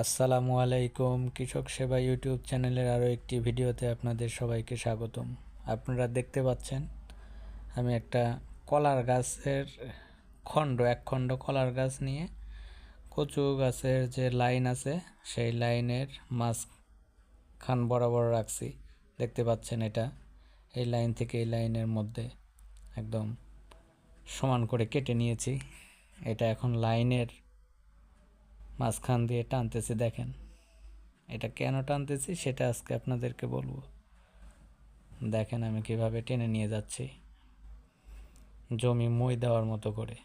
আসসালামু আলাইকুম, কৃষক সেবা ইউটিউব চ্যানেলের আরও একটি ভিডিওতে আপনাদের সবাইকে স্বাগতম। আপনারা দেখতে পাচ্ছেন, আমি একটা কলার গাছের খণ্ড, এক খণ্ড কলার গাছ নিয়ে কচু গাছের যে লাইন আছে, সেই লাইনের মাঝখান বরাবর রাখছি। দেখতে পাচ্ছেন এটা, এই লাইন থেকে এই লাইনের মধ্যে একদম সমান করে কেটে নিয়েছি। এটা এখন লাইনের মাঝখান দিয়ে টানতেছি, দেখেন। এটা কেন টানতেছি সেটা আজকে আপনাদেরকে বলব। দেখেন আমি কীভাবে টেনে নিয়ে যাচ্ছি। জমি মই দেওয়ার মতো করে।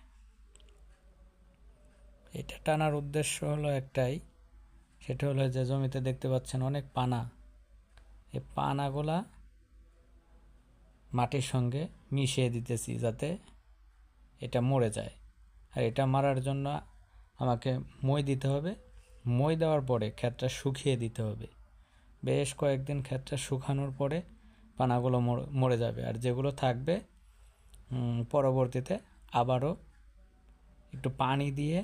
এটা টানার উদ্দেশ্য হলো একটাই। সেটা হলো যে জমিতে দেখতে পাচ্ছেন অনেক পানা। এই পানাগুলা মাটির সঙ্গে মিশিয়ে দিতেছি যাতে এটা মরে যায়। আর এটা মারার জন্য আমাকে মই দিতে হবে। মই দেওয়ার পরে ক্ষেতটা শুকিয়ে দিতে হবে। বেশ কয়েকদিন ক্ষেতটা শুকানোর পরে পানাগুলো মরে যাবে। আর যেগুলো থাকবে পরবর্তীতে আবারও একটু পানি দিয়ে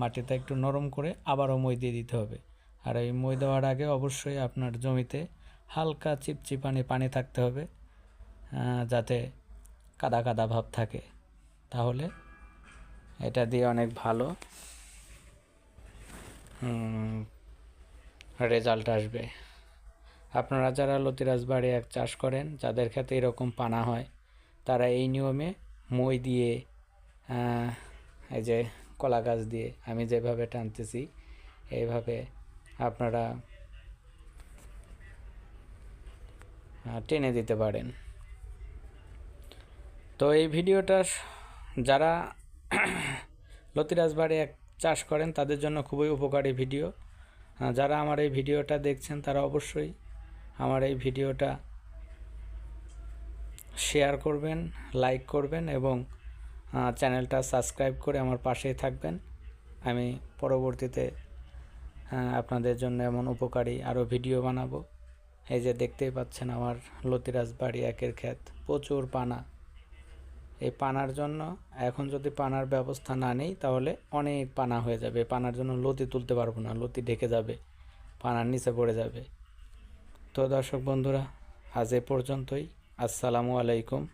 মাটিটা একটু নরম করে আবারও মই দিয়ে দিতে হবে। আর এই মই দেওয়ার আগে অবশ্যই আপনার জমিতে হালকা চিপচিপানি পানি থাকতে হবে যাতে কাদা কাদা ভাব থাকে। তাহলে এটা দিয়ে অনেক ভালো। রেজাল্ট আসবে। আপনারা যারা লতিরাজ বাড়ি এক চাষ করেন, যাদের ক্ষেত্রে এরকম পানা হয়, তারা এই নিয়মে মই দিয়ে এই যে কলা গাছ দিয়ে আমি যেভাবে টানতেছি, এইভাবে আপনারা টেনে দিতে পারেন। তো এই ভিডিওটা যারা লতিরাজ বাড়ি এক চাষ করেন, তাদের জন্য খুবই উপকারী ভিডিও। যারা আমার এই ভিডিওটা দেখছেন, তারা অবশ্যই আমার এই ভিডিওটা শেয়ার করবেন, লাইক করবেন এবং চ্যানেলটা সাবস্ক্রাইব করে আমার পাশেই থাকবেন। আমি পরবর্তীতে আপনাদের জন্য এমন উপকারী আরও ভিডিও বানাবো। এই যে দেখতেই পাচ্ছেন আমার লতিরাজ বাড়ি একের ক্ষেত, প্রচুর পানা। এই পানার জন্য। এখন যদি পানার ব্যবস্থা না নেই, তাহলে অনেক পানা হয়ে যাবে। পানার জন্য লতি তুলতে পারব না। লতি ঢেকে যাবে। পানার নিচে পড়ে যাবে। তো দর্শক বন্ধুরা, আজ এ পর্যন্তই। আসসালামু আলাইকুম।